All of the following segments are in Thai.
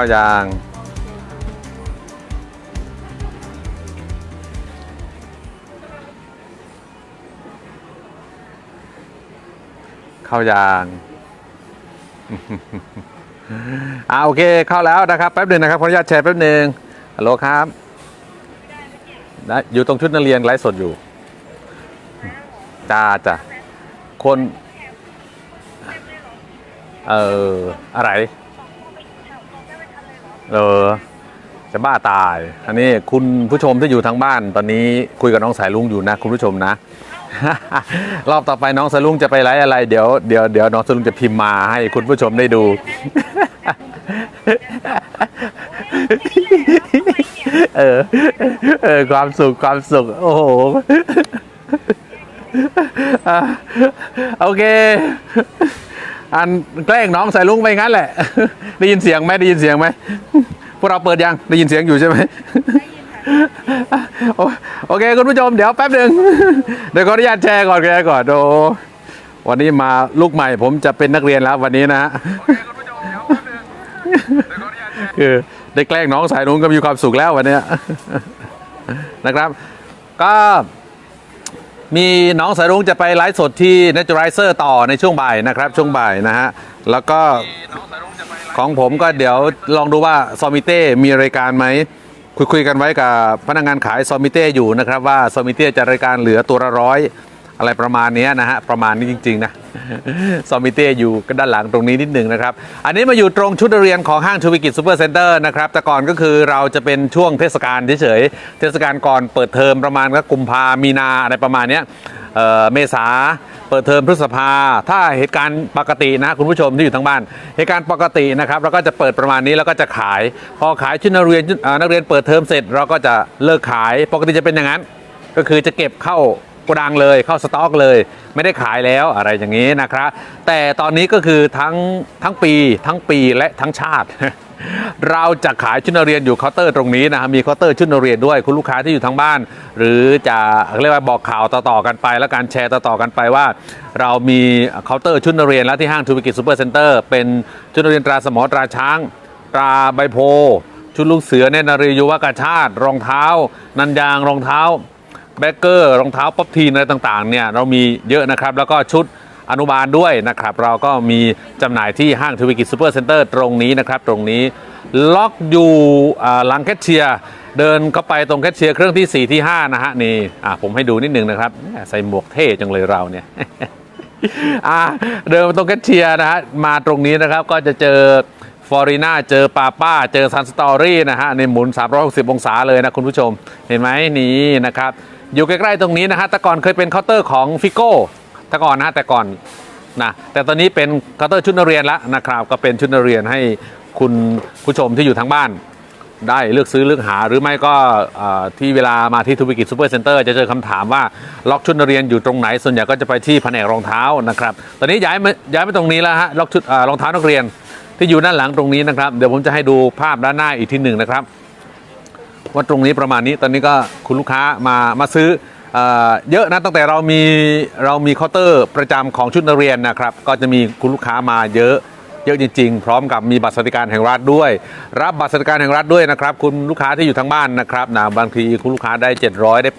ข้ายาง ข้าวยางอ่าโอเคเข้าแล้วนะครับแป๊บหนึ่งนะครับขออนุญาตแชร์แป๊บหนึ่งฮัลโหลครับนะอยู่ตรงชุดนักเรียนไลฟ์สดอยู่จ้าจ้ะคน เอออะไร เออจะบ้าตาย อันนี้คุณผู้ชมที่อยู่ทางบ้าน ตอนนี้คุยกับน้องสายลุงอยู่นะ คุณผู้ชมนะ รอบต่อไปน้องสายลุงจะไปไลฟ์อะไรเดี๋ยวเดี๋ยวเดี๋ยวน้องสายลุงจะพิมพ์มาให้คุณผู้ชมได้ดู เออเออความสุขความสุข โอ้โหโอเค อันแกล้งน้องใส่ลุงไปงั้นแหละ ได้ยินเสียงไหมได้ยินเสียงไหมพวกเราเปิดยังได้ยินเสียงอยู่ใช่ไหมโอโอเคคุณผู้ชมเดี๋ยวแป๊บหนึ่งเดี๋ยวขออนุญาตแชร์ก่อนแชร์ก่อนโอวันนี้มาลูกใหม่ผมจะเป็นนักเรียนแล้ววันนี้นะคือได้แกล้งน้องสายนุ้งก็มีความสุขแล้ววันนี้นะครับ ก็ มีน้องสายรุ้งจะไปไลฟ์สดที่ Naturalizer ต่อในช่วงบ่ายนะครับ ช่วงบ่ายนะฮะ แล้วก็ของผมก็เดี๋ยวลองดูว่าซอมิเต้มีรายการไหม คุยคุยกันไว้กับพนักงานขายซอมิเต้อยู่นะครับว่าซอมิเต้จะรายการเหลือตัวละร้อย อะไรประมาณนี้นะฮะประมาณนี้จริงๆนะซอมิเต้อยู่ก็ด้านหลังตรงนี้นิดหนึ่งนะครับ อันนี้มาอยู่ตรงชุดเรียนของห้างชูวิกิจซูเปอร์เซ็นเตอร์นะครับ แต่ก่อนก็คือเราจะเป็นช่วงเทศกาลเฉยๆเทศกาลก่อนเปิดเทอมประมาณก็กุมภามีนาอะไรประมาณนี้เอ่อเมษาเปิดเทอมพฤษภา ถ้าเหตุการณ์ปกตินะคุณผู้ชมที่อยู่ทั้งบ้าน เหตุการณ์ปกตินะครับเราก็จะเปิดประมาณนี้แล้วก็จะขาย พอขายชุดนักเรียนนักเรียนเปิดเทอมเสร็จ เราก็จะเลิกขายปกติจะเป็นอย่างนั้น ก็คือจะเก็บเข้า กดังเลยเข้าสต็อกเลย ไม่ได้ขายแล้วอะไรอย่างนี้นะครับแต่ตอนนี้ก็คือทั้งทั้งปีทั้งปีและทั้งชาติเราจะขายชุดนักเรียนอยู่เคาน์เตอร์ตรงนี้นะครับมีเคาน์เตอร์ชุดนักเรียนด้วยคุณลูกค้าที่อยู่ทางบ้าน หรือจะเรียกว่าบอกข่าวต่อๆกันไป แล้วการแชร์ต่อๆกันไปว่า เรามีเคาน์เตอร์ชุดนักเรียนแล้วที่ห้างธุรกิซูเปอร์เซ็นเตอร์เป็นชุดนักเรียนตราสมอตราช้างตราใบโพชุดลูกเสือเนนารียุวกาชาติ รองเท้า นันยางรองเท้า แบเกอร์รองเท้าป๊อปทีนอะไรต่างๆเนี่ยเรามีเยอะนะครับ แล้วก็ชุดอนุบาลด้วยนะครับ เราก็มีจำหน่ายที่ห้างทวิกิจซูเปอร์เซ็นเตอร์ตรงนี้นะครับ ตรงนี้ล็อกอยู่อ่าหลังแคชเชียร์เดินเข้าไปตรงแคชเชียร์เครื่องที่ 4 ที่ 5 นะฮะ นี่อะผมให้ดูนิดนึงนะครับ ใส่หมวกเท่จังเลยเราเนี่ยอะเดินมาตรงแคชเชียร์นะฮะ มาตรงนี้นะครับก็จะเจอฟอริน่าเจอปาป้า เจอซันสตอรี่นะฮะในหมุน 360 องศาเลยนะคุณผู้ชม เห็นไหมนี่นะครับ อยู่ใกล้ๆตรงนี้นะฮะแต่ก่อนเคยเป็นเคาน์เตอร์ของฟิโก้แต่ก่อนนะแต่ก่อนนะแต่ตอนนี้เป็นเคาน์เตอร์ชุดนักเรียนแล้วนะครับ ก็เป็นชุดนักเรียนให้คุณผู้ชมที่อยู่ทางบ้าน ได้เลือกซื้อเลือกหา หรือไม่ก็ที่เวลามาที่ธุรกิจซูเปอร์เซ็นเตอร์จะเจอคำถามว่าล็อกชุดนักเรียนอยู่ตรงไหน ส่วนใหญ่ก็จะไปที่แผนกรองเท้านะครับ ตอนนี้ย้ายมาย้ายมาตรงนี้แล้วฮะล็อกชุดรองเท้านักเรียนที่อยู่ด้านหลังตรงนี้นะครับ เดี๋ยวผมจะให้ดูภาพด้านหน้าอีกทีหนึ่งนะครับ ว่าตรงนี้ประมาณนี้ตอนนี้ก็คุณลูกค้ามามาซื้อเยอะนะตั้งแต่เรามีเรามีเคาน์เตอร์ประจำของชุดนักเรียนนะครับ ก็จะมีคุณลูกค้ามาเยอะเยอะจริงๆ พร้อมกับมีบัตรสวัสดิการแห่งรัฐด้วย รับบัตรสวัสดิการแห่งรัฐด้วยนะครับ คุณลูกค้าที่อยู่ทางบ้านนะครับนะบางทีคุณลูกค้าได้ 700 ได้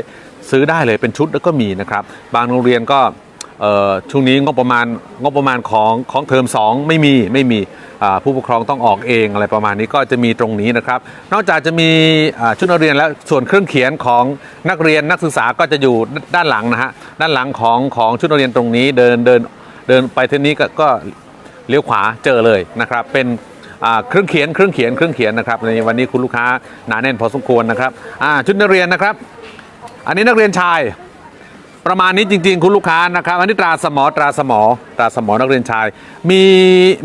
800 ซื้อได้เลยเป็นชุดแล้วก็มีนะครับ บางโรงเรียนก็ ช่วงนี้งบประมาณงบประมาณของของเทอม 2 ไม่มีไม่มีผู้ปกครองต้องออกเองอะไรประมาณนี้ก็จะมีตรงนี้นะครับ นอกจากจะมีชุดนักเรียนแล้วส่วนเครื่องเขียนของนักเรียนนักศึกษาก็จะอยู่ด้านหลังนะฮะด้านหลังของของชุดนักเรียนตรงนี้เดินเดินเดินไปทีนี้ก็กเลี้ยวขวาเจอเลยนะครับ เป็นเครื่องเขียนเครื่องเขียนเครื่องเขียนนะครับในวันนี้คุณลูกค้าหนาแน่นพอสมควรนะครับชุดนักเรียนนะครับ อันนี้นักเรียนชาย ประมาณนี้จริง ๆ คุณลูกค้านะครับอันนี้ตราสมอตราสมอตราสมอนักเรียนชาย มี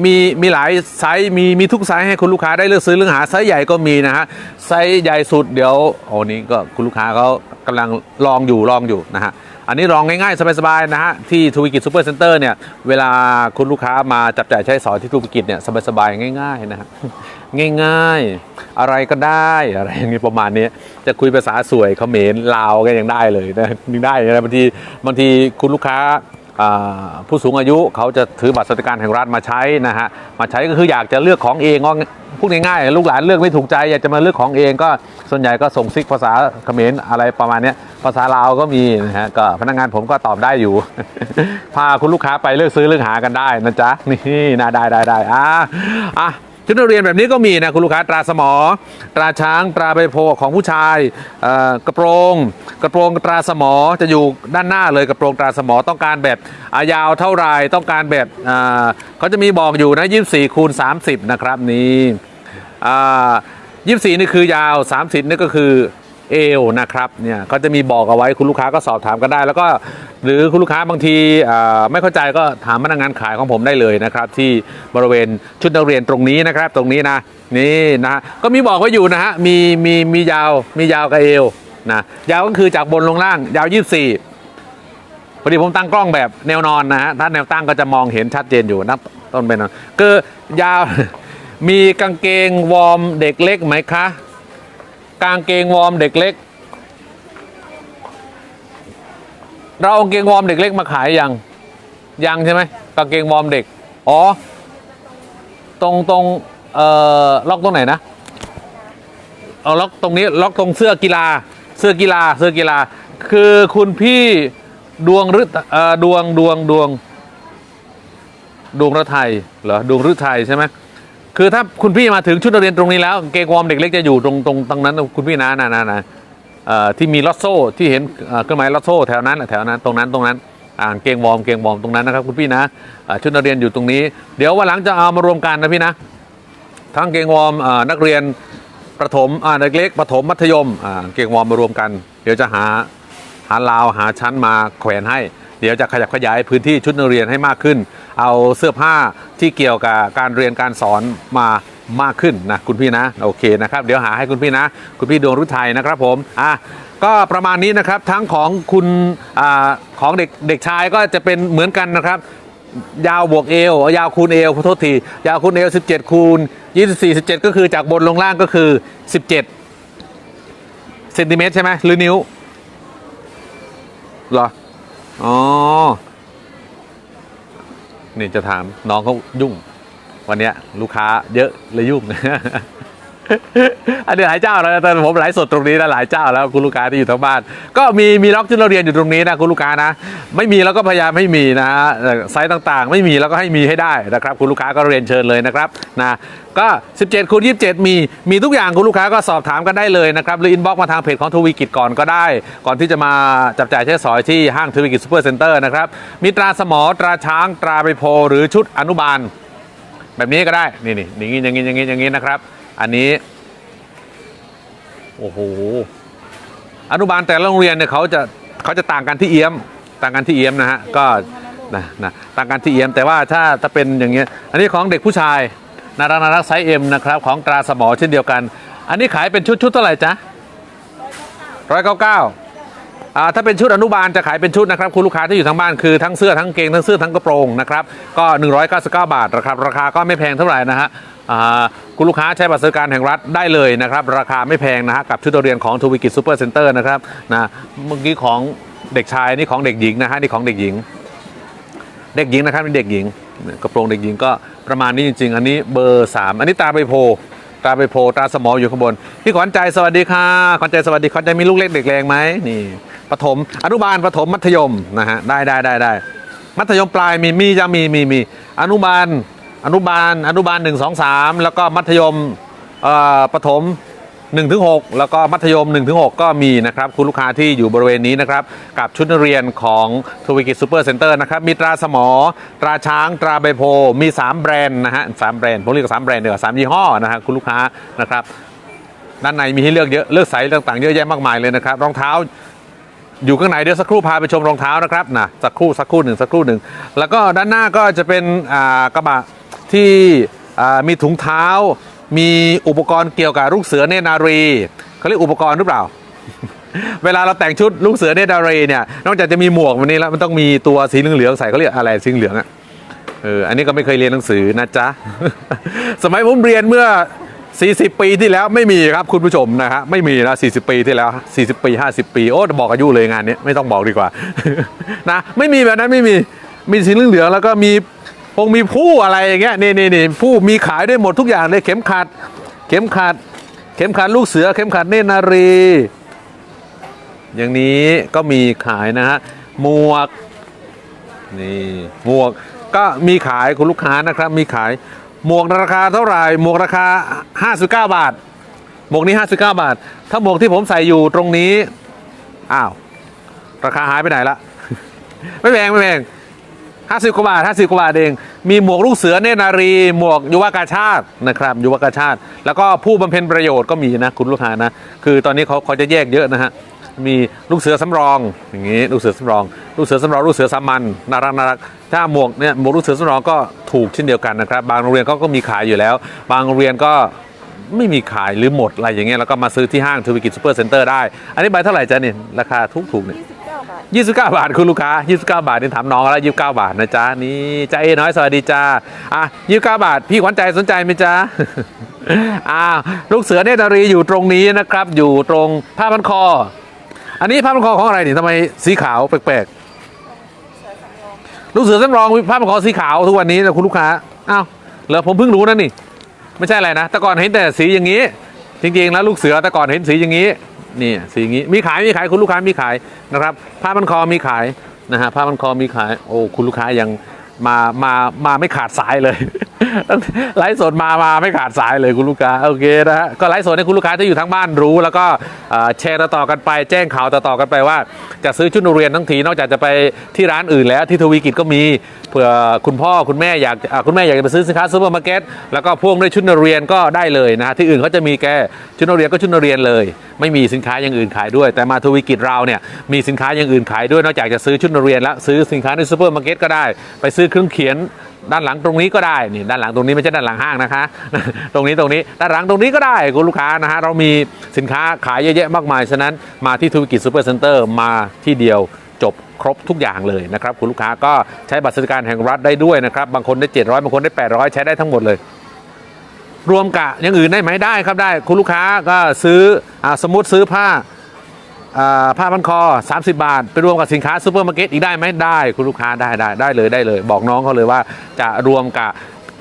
มีมีหลายไซส์มีมีทุกไซส์ให้คุณลูกค้าได้เลือกซื้อเลือกหาไซส์ใหญ่ก็มีนะฮะไซส์ใหญ่สุดเดี๋ยวโอ้นี้ก็คุณลูกค้าเขากำลังลองอยู่ลองอยู่นะฮะอันนี้ลองง่ายๆ สบายๆนะฮะที่ทวิกิจซูเปอร์เซ็นเตอร์เนี่ยเวลาคุณลูกค้ามาจับจ่ายใช้สอยที่ทวิกิจเนี่ยสบายๆง่ายๆนะฮะ ง่ายๆ อะไรก็ได้อะไรอย่างนี้ประมาณนี้จะคุยภาษาสวยเขมรลาวก็ยังได้เลยนะยังได้นะบางทีบางทีคุณลูกค้าผู้สูงอายุเขาจะถือบัตรสวัสดิการแห่งรัฐมาใช้นะฮะมาใช้ก็คืออยากจะเลือกของเองพูดง่ายๆลูกหลานเลือกไม่ถูกใจอยากจะมาเลือกของเองก็ส่วนใหญ่ก็ส่งซิกภาษาเขมรอะไรประมาณนี้ภาษาลาวก็มีนะฮะก็พนักงานผมก็ตอบได้อยู่ พาคุณลูกค้าไปเลือกซื้อเลือกหากันได้นะจ๊ะนี่นะได้ได้ได้อะอะ ชุดนักเรียนแบบนี้ก็มีนะคุณลูกค้าตราสมอ ตราช้างตราใบโพของผู้ชายกระโปรง กระโปรงตราสมอจะอยู่ด้านหน้าเลยกระโปรงตราสมอต้องการแบบอายาวเท่าไรต้องการแบบเขาจะมีบอกอยู่นะ24คูณ30 นะครับนี่อ่า24 นี่คือยาว 30 นี่ก็คือ เอวนะครับเนี่ยเขาจะมีบอกเอาไว้คุณลูกค้าก็สอบถามกันได้ แล้วก็หรือคุณลูกค้าบางทีไม่เข้าใจก็ถามพนักงานขายของผมได้เลยนะครับ ที่บริเวณชุดนักเรียนตรงนี้นะครับ ตรงนี้นะนี่นะก็มีบอกไว้อยู่นะฮะมีมีมียาวมียาวกับเอวนะยาวก็คือจากบนลงล่าง ยาว 24พอดีผมตั้งกล้องแบบแนวนอนนะฮะถ้าแนวตั้งก็จะมองเห็นชัดเจนอยู่นะต้นเป็นนอนคือยาวมีกางเกงวอร์มเด็กเล็กไหมคะ กางเกงวอร์มเด็กเล็ก เราเอาเกงวอร์มเด็กเล็กมาขายยัง ยังใช่ไหมกางเกงวอร์มเด็ก อ๋อ ตรงตรงเอ่อล็อกตรงไหนนะ เอาล็อกตรงนี้ล็อกตรงเสื้อกีฬา เสื้อกีฬาเสื้อกีฬา คือคุณพี่ดวงฤทเอ่อดวงดวงดวงดวงฤทัยเหรอดวงฤทัยใช่ไหม คือถ้าคุณพี่มาถึงชุดนักเรียนตรงนี้แล้วเกงวอร์มเด็กเล็กจะอยู่ตรงตรงตรงนั้นคุณพี่นะนะนะนะที่มีลอตโซ่ที่เห็นเครื่องหมายลอตโซ่แถวนั้นแถวนั้นตรงนั้นตรงนั้นอ่าเกงวอร์มเกงวอร์มตรงนั้นนะครับคุณพี่นะชุดนักเรียนอยู่ตรงนี้ เดี๋ยววันหลังจะเอามารวมกันนะพี่นะทั้งเกงวอร์มนักเรียนประถมอ่าเด็กเล็กประถมมัธยมอ่าเกงวอร์มมารวมกัน เดี๋ยวจะหาหาราวหาชั้นมาแขวนให้ เดี๋ยวจะขยับขยายพื้นที่ชุดนักเรียนให้มากขึ้น เอาเสื้อผ้าที่เกี่ยวกับการเรียนการสอนมามากขึ้นนะคุณพี่นะโอเคนะครับเดี๋ยวหาให้คุณพี่นะ คุณพี่ดวงฤทัยนะครับผมอะก็ประมาณนี้นะครับทั้งของคุณอาของเด็กเด็กชายก็จะเป็นเหมือนกันนะครับ ยาวบวกเอวยาวคูณเอวขอโทษที ยาวคูณเอว 17 คูณ 24 17 ก็คือจากบนลงล่างก็คือ 17เซนติเมตรใช่ไหมหรือนิ้วหรอ อ๋อ นี่จะถามน้องเขายุ่ง วันเนี้ย ลูกค้าเยอะเลยยุ่ง อันนี้หลายเจ้าแล้วแต่ผมหลายสดตรงนี้นะหลายเจ้าแล้วคุณลูกค้าที่อยู่ทางบ้าน ก็มีมีล็อกที่เราเรียนอยู่ตรงนี้นะคุณลูกค้านะ ไม่มีแล้วก็พยายามให้มีนะไซส์ต่างๆ ไม่มีแล้วก็ให้มีให้ได้นะครับ คุณลูกค้าก็เรียนเชิญเลยนะครับนะก็ 17คูณ27 มี มีทุกอย่างคุณลูกค้าก็สอบถามกันได้เลยนะครับ หรืออินบ็อกมาทางเพจของทวีกิจก่อนก็ได้ ก่อนที่จะมาจับจ่ายใช้สอยที่ห้างทวีกิจซูเปอร์เซ็นเตอร์นะครับ มีตราสมอตราช้างตราใบโพหรือชุดอนุบาล แบบนี้ก็ได้ นี่นี่อย่างนี้อย่างนี้อย่างนี้อย่างนี้นะครับ อันนี้ โอ้โห อนุบาลแต่ละโรงเรียนเนี่ยเขาจะเขาจะต่างกันที่เอี้ยม ต่างกันที่เอี้ยมนะฮะ ก็นะนะต่างกันที่เอี้ยม แต่ว่าถ้าถ้าเป็นอย่างเงี้ย อันนี้ของเด็กผู้ชายนารักนารักไซส์เอ็มนะครับ ของตราสมอเช่นเดียวกัน อันนี้ขายเป็นชุดชุดเท่าไหร่จ๊ะร้อยเก้าเก้าอ่าถ้าเป็นชุดอนุบาลจะขายเป็นชุดนะครับคุณลูกค้าที่อยู่ทางบ้านคือทั้งเสื้อทั้งเกงทั้งเสื้อทั้งกระโปรงนะครับก็ 199 บาทนะครับราคาก็ไม่แพงเท่าไหร่นะฮะ คุณลูกค้าใช้บัตรสวัสดิการแห่งรัฐได้เลยนะครับ ราคาไม่แพงนะฮะกับชุดนักเรียนของทวีกิจซูเปอร์เซ็นเตอร์นะครับนะเมื่อกี้ของเด็กชายนี่ของเด็กหญิงนะฮะนี่ของเด็กหญิง เด็กหญิงนะครับนี่เด็กหญิงกระโปรงเด็กหญิงก็ประมาณนี้จริง ๆ อันนี้เบอร์สามอันนี้ตาใบโพตาใบโพตาสมออยู่ข้างบนพี่ขวัญใจสวัสดีค่ะขวัญใจสวัสดีขวัญใจมีลูกเล็กเด็กแรงไหมนี่ปฐมอนุบาลปฐมมัธยมนะฮะได้ได้ได้ได้มัธยมปลายมีมีจะมีมีมีอนุบาล อนุบาลอนุบาลหนึ่งสองสามแล้วก็มัธยมเอ่อปฐม1ถึง6แล้วก็มัธยม1ถึง6ก็มีนะครับ คุณลูกค้าที่อยู่บริเวณนี้นะครับ กับชุดนักเรียนของทวีกิจซูเปอร์เซ็นเตอร์นะครับ มีตราสมอ ตราช้าง ตราใบโพ มี 3 แบรนด์นะฮะสามแบรนด์ ผมเรียกสามแบรนด์เดี๋ยวสามยี่ห้อนะฮะคุณลูกค้านะครับด้านในมีให้เลือกเยอะเลือกไซส์ต่างๆ เยอะแยะมากมายเลยนะครับรองเท้าอยู่ข้างในเดี๋ยวสักครู่พาไปชมรองเท้านะครับนะสักครู่สักครู่หนึ่งสักครู่หนึ่งแล้วก็ด้านหน้าก็จะเป็นกระบะ ที่มีถุงเท้า มีอุปกรณ์เกี่ยวกับลูกเสือเนนารีเขาเรียกอุปกรณ์หรือเปล่า เวลาเราแต่งชุดลูกเสือเนนารีเนี่ยนอกจากจะมีหมวกวันนี้แล้วมันต้องมีตัวสีเหลืองๆใส่เขาเรียกอะไรสีเหลืองอะเอออันนี้ก็ไม่เคยเรียนหนังสือนะจ๊ะ สมัยผมเรียนเมื่อ 40 ปีที่แล้วไม่มีครับคุณผู้ชมนะฮะไม่มีนะ40 ปีที่แล้ว 40 ปี 50 ปี โอ้บอกอายุเลยงานนี้ไม่ต้องบอกดีกว่านะไม่มีแบบนั้นไม่มีมีสีเหลืองแล้วก็มี คงมีผู้อะไรอย่างเงี้ยนี่นี่นี่ผู้มีขายด้วยหมดทุกอย่างเลยเข็มขัด เข็มขัด เข็มขัดลูกเสือ เข็มขัดเนนารี อย่างนี้ก็มีขายนะฮะหมวกนี่หมวกก็มีขายคุณลูกค้านะครับ มีขายหมวกราคาเท่าไหร่หมวกราคา 59 บาท หมวกนี้ 59 บาท ถ้าหมวกที่ผมใส่อยู่ตรงนี้อ้าวราคาหายไปไหนละไม่แพงไม่แพง ห้าสิบกว่าบาทห้าสิบกว่าบาทเอง มีหมวกลูกเสือเนนารี หมวกยุวกาชาตินะครับยุวกาชาติ แล้วก็ผู้บำเพ็ญประโยชน์ก็มีนะคุณลูกค้านะ คือตอนนี้เขาเขาจะแยกเยอะนะฮะมีลูกเสือสำรองอย่างงี้ลูกเสือสำรอง ลูกเสือสำรองลูกเสือสามัญน่ารักน่ารักถ้าหมวกเนี่ยหมวกลูกเสือสำรองก็ถูกเช่นเดียวกันนะครับ บางโรงเรียนเขาก็มีขายอยู่แล้ว บางโรงเรียนก็ไม่มีขายหรือหมดอะไรอย่างเงี้ยแล้วก็มาซื้อที่ห้างทูวิกิจซูเปอร์เซ็นเตอร์ได้ อันนี้ใบเท่าไหร่จ๊ะเนี่ยราคาถูกถูกๆเนี่ย 29บาท29บาทคุณลูกค้า29บาทนี่ถามน้องแล้ว29บาทนะจ๊ะนี่จ้าเอน้อยสวัสดีจ้าอะ29บาท พี่ขวัญใจสนใจไหมจ๊ะอ่าลูกเสือเนตรนารีอยู่ตรงนี้นะครับ อยู่ตรงผ้าพันคอ อันนี้ผ้าพันคอของอะไรนี่ทำไมสีขาวแปลกๆลูกเสือสำรองผ้าพันคอสีขาวทุกวันนี้นะคุณลูกค้าอ้าวเหรอผมเพิ่งรู้นะนี่ ไม่ใช่อะไรนะแต่ก่อนเห็นแต่สีอย่างนี้ จริงๆแล้วลูกเสือแต่ก่อนเห็นสีอย่างนี้ นี่สีอย่างนี้มีขายมีขายคุณลูกค้ามีขายนะครับผ้าพันคอมีขายนะฮะผ้าพันคอมีขายโอ้คุณลูกค้ายัง มามามาไม่ขาดสายเลยไลฟ์สดมามาไม่ขาดสายเลยคุณลูกค้าโอเคนะฮะก็ไลฟ์สดให้คุณลูกค้าที่อยู่ทั้งบ้านรู้ แล้วก็แชร์ต่อกันไปแจ้งข่าวต่อกันไปว่า จะซื้อชุดนักเรียนทั้งทีนอกจากจะไปที่ร้านอื่นแล้วที่ทวีกิจก็มีเผื่อคุณพ่อคุณแม่อยากคุณแม่อยากจะไปซื้อสินค้าซูเปอร์มาร์เก็ตแล้วก็พ่วงด้วยชุดนักเรียนก็ได้เลยนะฮะที่อื่นเขาจะมีแค่ชุดนักเรียนก็ชุดนักเรียนเลย ไม่มีสินค้าอย่างอื่นขายด้วย แต่มาทวีกิจเราเนี่ยมีสินค้าอย่างอื่นขายด้วยนอกจากจะซื้อชุดนักเรียนแล้วซื้อสินค้าในซูเปอร์มาร์เก็ตก็ได้ไปซื้อเครื่องเขียนด้านหลังตรงนี้ก็ได้นี่ด้านหลังตรงนี้ไม่ใช่ด้านหลังห้างนะคะ ตรงนี้ตรงนี้ด้านหลังตรงนี้ก็ได้คุณลูกค้านะฮะเรามีสินค้าขายเยอะแยะมากมายฉะนั้นมาที่ธุรกิจซูเปอร์เซ็นเตอร์มาที่เดียวจบครบทุกอย่างเลยนะครับคุณลูกค้าก็ใช้บัตรสวัสดิการแห่งรัฐได้ด้วยนะครับบางคนได้ 700 บางคนได้ 800 ใช้ได้ทั้งหมดเลย รวมกะอย่างอื่นได้ไหมได้ครับได้คุณลูกค้าก็ซื้ออสมมติซื้อผ้า ผ้าพันคอ 30 บาท ไปรวมกับสินค้าซูเปอร์มาร์เก็ตอีกได้ไหมได้ คุณลูกค้าได้ได้ได้เลยได้เลย บอกน้องเขาเลยว่าจะรวมกับ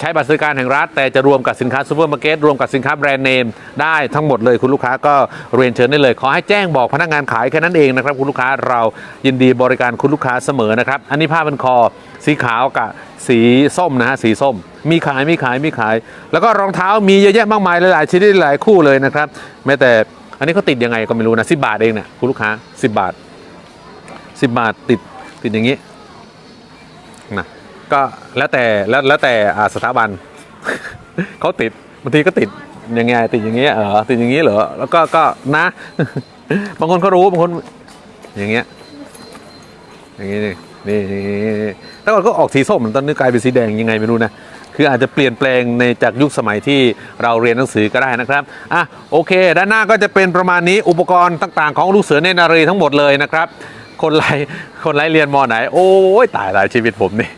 ใช้บัตรสวัสดิการแห่งรัฐ แต่จะรวมกับสินค้าซูเปอร์มาร์เก็ตรวมกับสินค้าแบรนด์เนมได้ทั้งหมดเลยคุณลูกค้าก็เรียนเชิญได้เลย ขอให้แจ้งบอกพนักงานขายแค่นั้นเองนะครับคุณลูกค้าเรายินดีบริการคุณลูกค้าเสมอนะครับอันนี้ผ้าพันคอสีขาวกับสีส้มนะฮะสีส้ม มีขายมีขายมีขาย แล้วก็รองเท้ามีเยอะแยะมากมายหลายๆชนิดหลายคู่เลยนะครับแม้แต่ อันนี้เขาติดยังไงก็ไม่รู้นะสิบาทเองเนี่ยคุณลูกค้าสิบบาทสิบบาทติดติดอย่างนี้นะก็แล้วแต่แล้วแล้วแต่สถาบันเขาติดบางทีก็ติดยังไงติดอย่างเงี้ยเออติดอย่างงี้เหรอแล้วก็ก็นะบางคนเขารู้บางคนอย่างเงี้ยอย่างงี้นี่นี่นี่นี่ถ้าก่อนก็ออกสีส้มตอนนี้กลายเป็นสีแดงยังไงไม่รู้นะ คืออาจจะเปลี่ยนแปลงในจากยุคสมัยที่เราเรียนหนังสือก็ได้นะครับอะโอเค ด้านหน้าก็จะเป็นประมาณนี้อุปกรณ์ต่างๆ ของลูกเสือเนนารีทั้งหมดเลยนะครับ คนไล่คนไล่เรียนมอไหน โอ้ยตายตายชีวิตผมนี่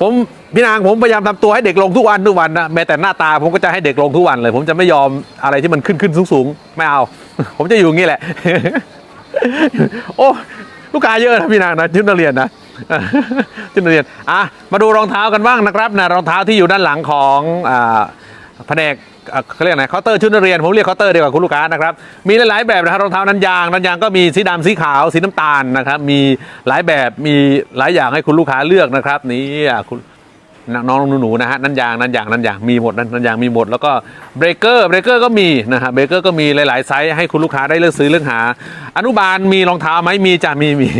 ผมพี่นางผมพยายามทำตัวให้เด็กลงทุกวันทุกวันนะแม้แต่หน้าตาผมก็จะให้เด็กลงทุกวันเลย ผมจะไม่ยอมอะไรที่มันขึ้นขึ้นสูงสูงไม่เอา ผมจะอยู่งี้แหละ โอ้ ลูกค้าเยอะนะพี่นางนะชุดนักเรียนนะชุดนักเรียนอะมาดูรองเท้ากันบ้างนะครับนะรองเท้าที่อยู่ด้านหลังของอ่าแผนกอะเขาเรียกอะไรเคาน์เตอร์ชุดนักเรียนผมเรียกเคาน์เตอร์ดีกว่าคุณลูกค้านะครับมีหลายแบบนะครับรองเท้านันยางนันยางก็มีสีดำสีขาวสีน้ำตาลนะครับมีหลายแบบมีหลายอย่างให้คุณลูกค้าเลือกนะครับนี่คุณ น้องหนูๆนะฮะนั่นยางนั่นยางนั่นยางมีหมดนั่นยางมีหมดแล้วก็เบรกเกอร์เบรกเกอร์ก็มีนะฮะเบรกเกอร์ก็มีหลายๆไซส์ให้คุณลูกค้าได้เลือกซื้อเลือกหา อนุบาลมีรองเท้าไหมมีจ้ะมีมี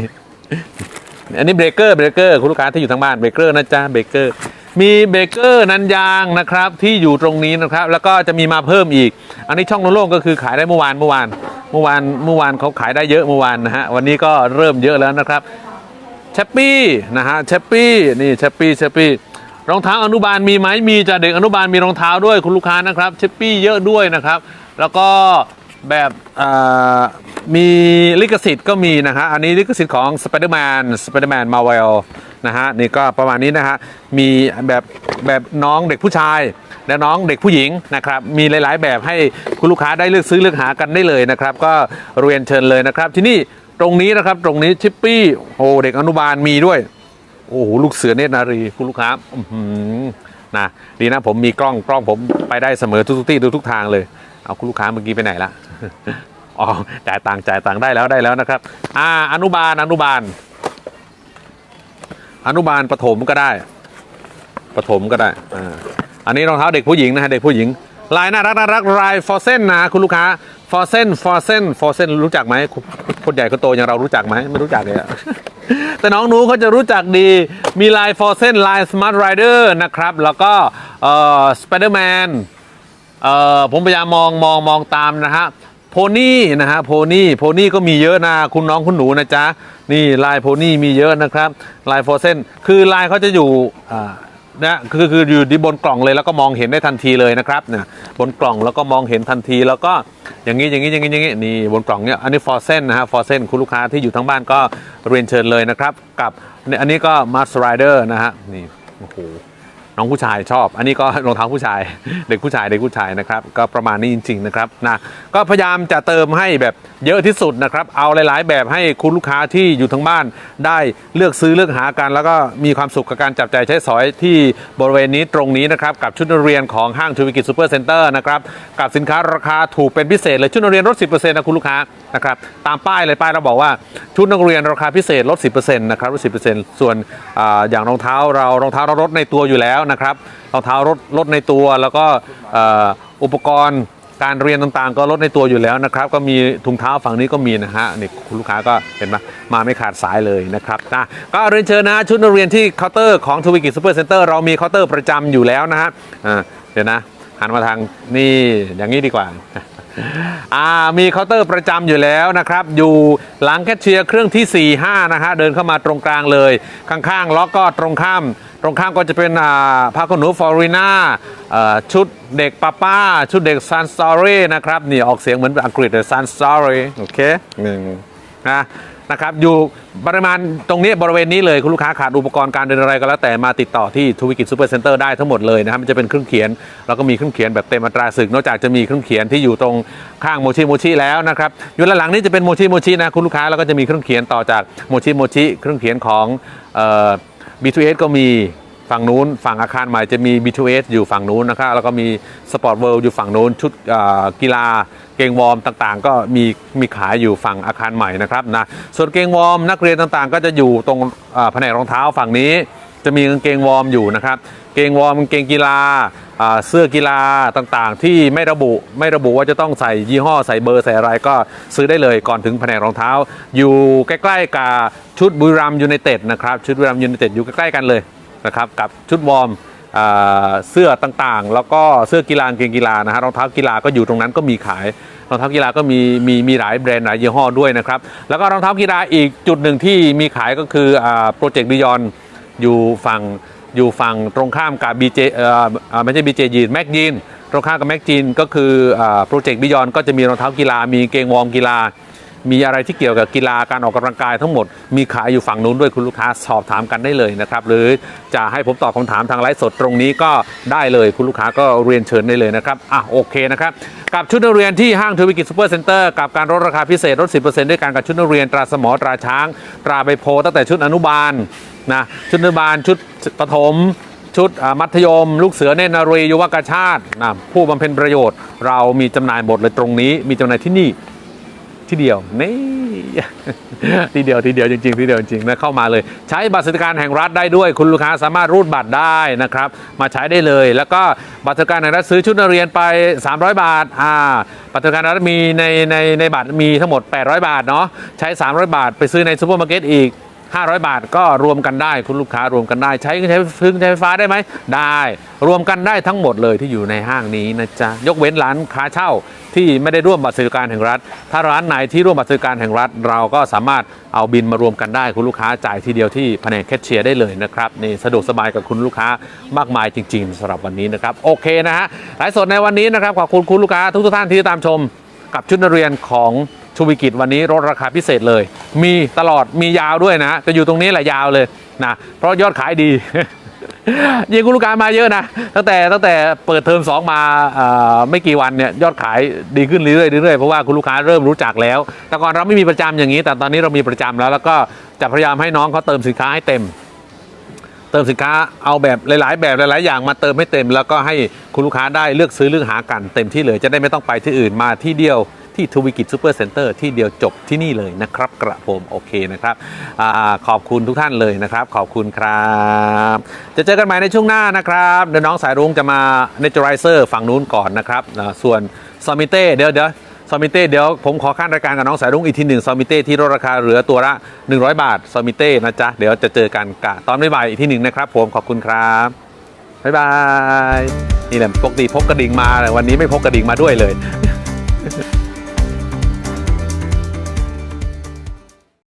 อันนี้เบรกเกอร์เบรกเกอร์คุณลูกค้าที่อยู่ทางบ้านเบรกเกอร์นะจ๊ะเบรกเกอร์มีเบรกเกอร์นันยางนะครับที่อยู่ตรงนี้นะครับ แล้วก็จะมีมาเพิ่มอีก อันนี้ช่องโล่งๆก็คือขายได้เมื่อวานเมื่อวาน เมื่อวานเมื่อวานเขาขายได้เยอะเมื่อวานนะฮะวันนี้ก็เริ่มเยอะแล้วนะครับแชปปี้นะฮะแชปปี้นี่แชปปี้แชปปี้ รองเท้าอนุบาลมีไหมมีจ้ะเด็กอนุบาลมีรองเท้าด้วยคุณลูกค้านะครับแชปปี้เยอะด้วยนะครับ แล้วก็แบบมีลิขสิทธิ์ก็มีนะฮะ อันนี้ลิขสิทธิ์ของ Spider-Man Spider-Man Marvel นะฮะ นี่ก็ประมาณนี้นะฮะ มีแบบแบบน้องเด็กผู้ชาย และน้องเด็กผู้หญิงนะครับ มีหลาย ๆ แบบให้คุณลูกค้าได้เลือกซื้อเลือกหากันได้เลยนะครับ ก็เรียนเชิญเลยนะครับ ที่นี่ตรงนี้นะครับ ตรงนี้ชิปปี้โอ้เด็กอนุบาลมีด้วย โอ้โหลูกเสือเนตรนารีคุณลูกค้านะดีนะผมมีกล้องกล้องผมไปได้เสมอทุกทุกที่ทุกทุกทางเลยเอาคุณลูกค้าเมื่อกี้ไปไหนละอ๋อจ่ายตังค์จ่ายตังค์ได้แล้วได้แล้วนะครับอ่าอนุบาลอนุบาล อนุบาลประถมก็ได้ประถมก็ได้อ่าอันนี้รองเท้าเด็กผู้หญิงนะฮะเด็กผู้หญิงลายน่ารักน่ารักลายฟอร์เซนนะคุณลูกค้า ฟอร์เซนฟอร์เซนฟอร์เซนรู้จักไหมคนใหญ่คนโตอย่างเรารู้จักไหมไม่รู้จักเลยอะแต่น้องหนูเขาจะรู้จักดีมีลายฟอร์เซนลายสมาร์ทไรเดอร์นะครับ แล้วก็เอ่อสไปเดอร์แมนเอ่อผมพยายามมองมองมองตามนะฮะโพนี่นะฮะโพนี่โพนี่ก็มีเยอะนะคุณน้องคุณหนูนะจ๊ะ นี่ลายโพนี่มีเยอะนะครับ ลายโฟเซนคือลายเขาจะอยู่อ่า นะคือคืออยู่ที่บนกล่องเลยแล้วก็มองเห็นได้ทันทีเลยนะครับเนี่ยบนกล่องแล้วก็มองเห็นทันทีแล้วก็อย่างนี้อย่างนี้อย่างนี้อย่างนี้นี่บนกล่องเนี่ยอันนี้ฟอร์เซนนะฮะฟอร์เซนคุณลูกค้าที่อยู่ทั้งบ้านก็เรียนเชิญเลยนะครับ กับอันนี้ก็มาสไรเดอร์นะฮะนี่โอ้โห น้องผู้ชายชอบ อันนี้ก็รองเท้าผู้ชายเด็กผู้ชายเด็กผู้ชายนะครับ ก็ประมาณนี้จริง ๆ นะครับนะก็พยายามจะเติมให้แบบเยอะที่สุดนะครับ เอาหลาย ๆ แบบให้คุณลูกค้าที่อยู่ทั้งบ้าน ได้เลือกซื้อเลือกหากันแล้วก็มีความสุขกับการจับใจใช้สอยที่บริเวณนี้ตรงนี้นะครับกับชุดนักเรียนของห้างทูวิกิจซูเปอร์เซ็นเตอร์นะครับกับสินค้าราคาถูกเป็นพิเศษเลยชุดนักเรียนลด 10%นะคุณลูกค้านะครับตามป้ายเลยป้ายเราบอกว่าชุดนักเรียนราคาพิเศษลด 10%นะครับลด 10%ส่วนออย่างรองเท้าเรารองเท้าเราลดในตัวอยู่แล้วนะครับรองเท้ารถลดในตัว แล้วก็อุปกรณ์การเรียนต่างๆ ก็ลดในตัวอยู่แล้วนะครับ ก็มีถุงเท้าฝั่งนี้ก็มีนะฮะนี่คุณลูกค้าก็เห็นไหมมาไม่ขาดสายเลยนะครับนะก็เรียนเชิญนะชุดนักเรียนที่เคาน์เตอร์ของทวิกิตซูเปอร์เซ็นเตอร์เรามีเคาน์เตอร์ประจำอยู่แล้วนะฮะเดี๋ยวนะหันมาทางนี่อย่างนี้ดีกว่า อ่ามีเคาน์เตอร์ประจำอยู่แล้วนะครับ อยู่หลังแคชเชียร์เครื่องที่ 4 5 นะฮะ เดินเข้ามาตรงกลางเลย ข้างๆ ล็อกก็ตรงข้าม ตรงข้ามก็จะเป็นอ่าผ้าขนหนูฟอริน่าชุดเด็กป้าป้า ชุดเด็กซันสตอรี่นะครับ นี่ออกเสียงเหมือนอังกฤษเลยซันสตอรี่โอเคหนึ่งนะ นะครับอยู่ปริมาณตรงนี้บริเวณนี้เลยคุณลูกค้าขาดอุปกรณ์การเดินอะไรก็แล้วแต่มาติดต่อที่ทวิกิจซูเปอร์เซ็นเตอร์ได้ทั้งหมดเลยนะครับมันจะเป็นเครื่องเขียน แล้วก็มีเครื่องเขียนแบบเต็มอัตราศึก นอกจากจะมีเครื่องเขียนที่อยู่ตรงข้างโมชิโมชิแล้วนะครับอยู่หลังนี้จะเป็นโมชิโมชินะคุณลูกค้าแล้วก็จะมีเครื่องเขียนต่อจากโมชิโมชิเครื่องเขียนของเอ่อ B2S ก็มีฝั่งนู้นฝั่งอาคารใหม่จะมี B2S อยู่ฝั่งนู้นนะครับแล้วก็มี Sport World อยู่ฝั่งนู้นชุดกีฬา เกงวอร์มต่างๆ ก็มีมีขายอยู่ฝั่งอาคารใหม่นะครับนะส่วนเกงวอร์มนักเรียนต่างๆ ก็จะอยู่ตรงแผนกรองเท้าฝั่งนี้ จะมีกางเกงวอร์มอยู่นะครับเกงวอร์มกางเกงกีฬาเสื้อกีฬาต่างๆ ที่ไม่ระบุไม่ระบุว่าจะต้องใส่ยี่ห้อใส่เบอร์ใส่อะไรก็ซื้อได้เลยก่อนถึงแผนกรองเท้า อยู่ใกล้ๆกับชุดบุรีรัมยูไนเต็ดนะครับชุดบุรีรัมยูไนเต็ดอยู่ใกล้ๆกันเลยนะครับกับชุดวอร์ม เสื้อต่างๆ แล้วก็เสื้อกีฬาเกงกีฬานะฮะรองเท้ากีฬาก็อยู่ตรงนั้นก็มีขายรองเท้ากีฬาก็มีมีมีหลายแบรนด์หลายยี่ห้อด้วยนะครับแล้วก็รองเท้ากีฬาอีกจุดหนึ่งที่มีขายก็คือโปรเจกต์บิยอนอยู่ฝั่งอยู่ฝั่งตรงข้ามกับ BJ เอ่อไม่ใช่ BJ ยีนแม็กยีนตรงข้ามกับแม็กจีนก็คือโปรเจกต์บิยอนก็จะมีรองเท้ากีฬามีเกงวอร์มกีฬา มีอะไรที่เกี่ยวกับกีฬาการออกกำลังกายทั้งหมด มีขายอยู่ฝั่งนู้นด้วยคุณลูกค้าสอบถามกันได้เลยนะครับ หรือจะให้ผมตอบคำถามทางไลฟ์สดตรงนี้ก็ได้เลยคุณลูกค้าก็เรียนเชิญได้เลยนะครับอะโอเคนะครับกับชุดนักเรียนที่ห้างทวิกิจซูเปอร์เซ็นเตอร์กับการลดราคาพิเศษลด 10%ด้วยการกับชุดนักเรียนตราสมอตราช้าง ตราใบโพตั้งแต่ชุดอนุบาลนะชุดอนุบาลชุดประถมชุดมัธยม ลูกเสือเนตรนารียุวกชาตินะผู้บำเพ็ญประโยชน์ เรามีจำหน่ายหมดเลยตรงนี้ มีจำหน่ายที่นี่ ที่เดียวนี่ที่เดียวที่เดียวจริงๆที่เดียวจริงๆนะเข้ามาเลย ใช้บัตรสวัสดิการแห่งรัฐได้ด้วย คุณลูกค้าสามารถรูดบัตรได้นะครับ มาใช้ได้เลย แล้วก็บัตรสวัสดิการแห่งรัฐซื้อชุดนักเรียนไป 300 บาทอ่าบัตรสวัสดิการแห่งรัฐมีในในในบัตรมีทั้งหมด 800 บาทเนาะใช้ 300 บาท ไปซื้อในซูเปอร์มาร์เก็ตอีก 500 บาทก็รวมกันได้คุณลูกค้ารวมกันได้ใช้ใช้พึ่งใช้ไฟฟ้าได้ไหมได้ รวมกันได้ทั้งหมดเลยที่อยู่ในห้างนี้นะจ๊ะยกเว้นร้านค้าเช่าที่ไม่ได้ร่วมบัตรสวัสดิการแห่งรัฐ ถ้าร้านไหนที่ร่วมบัตรสวัสดิการแห่งรัฐ เราก็สามารถเอาบินมารวมกันได้คุณลูกค้าจ่ายทีเดียวที่แผนกแคชเชียร์ได้เลยนะครับนี่สะดวกสบายกับคุณลูกค้ามากมายจริงๆสำหรับวันนี้นะครับโอเคนะฮะไลฟ์สดในวันนี้นะครับขอบคุณคุณลูกค้าทุกท่านที่ตามชมกับชุดนักเรียนของ ชูวิกิจวันนี้ลดราคาพิเศษเลย มีตลอดมียาวด้วยนะ จะอยู่ตรงนี้แหละยาวเลยนะเพราะยอดขายดียิงคุณลูกค้ามาเยอะนะ ตั้งแต่ตั้งแต่เปิดเทอมสองมาไม่กี่วันเนี่ยยอดขายดีขึ้นเรื่อยๆเรื่อยๆเพราะว่าคุณลูกค้าเริ่มรู้จักแล้ว แต่ก่อนเราไม่มีประจำอย่างนี้ แต่ตอนนี้เรามีประจำแล้ว แล้วก็จะพยายามให้น้องเขาเติมสินค้าให้เต็ม เติมสินค้าเอาแบบหลาย ๆ แบบหลาย ๆ อย่างมาเติมให้เต็ม แล้วก็ให้คุณลูกค้าได้เลือกซื้อเลือกหากันเต็มที่เลยจะได้ไม่ต้องไปที่อื่นมาที่เดียว ที่ทวีกิจซูเปอร์เซ็นเตอร์ที่เดียวจบที่นี่เลยนะครับกระผมโอเคนะครับอขอบคุณทุกท่านเลยนะครับ ขอบคุณครับ จะเจอกันใหม่ในช่วงหน้านะครับเดี๋ยวน้องสายรุ้งจะมาเนเจอไรเซอร์ฝั่งนู้นก่อนนะครับส่วนซอมิเต้เดี๋ยวเดี๋ยวซอมิเต้เดี๋ยวผมขอขั้นรายการกับน้องสายรุ้งอีกทีหนึ่งซอมิเต้ที่ลดราคาเหลือตัวละ 100 บาทซอมิเต้นะจ๊ะ เดี๋ยวจะเจอกันกะตอนบ่ายอีกทีหนึ่งนะครับผมขอบคุณครับ บ๊ายบาย นี่แหละปกติพกกระดิ่งมาแต่วันนี้ไม่พกกระดิ่งมาด้วยเลย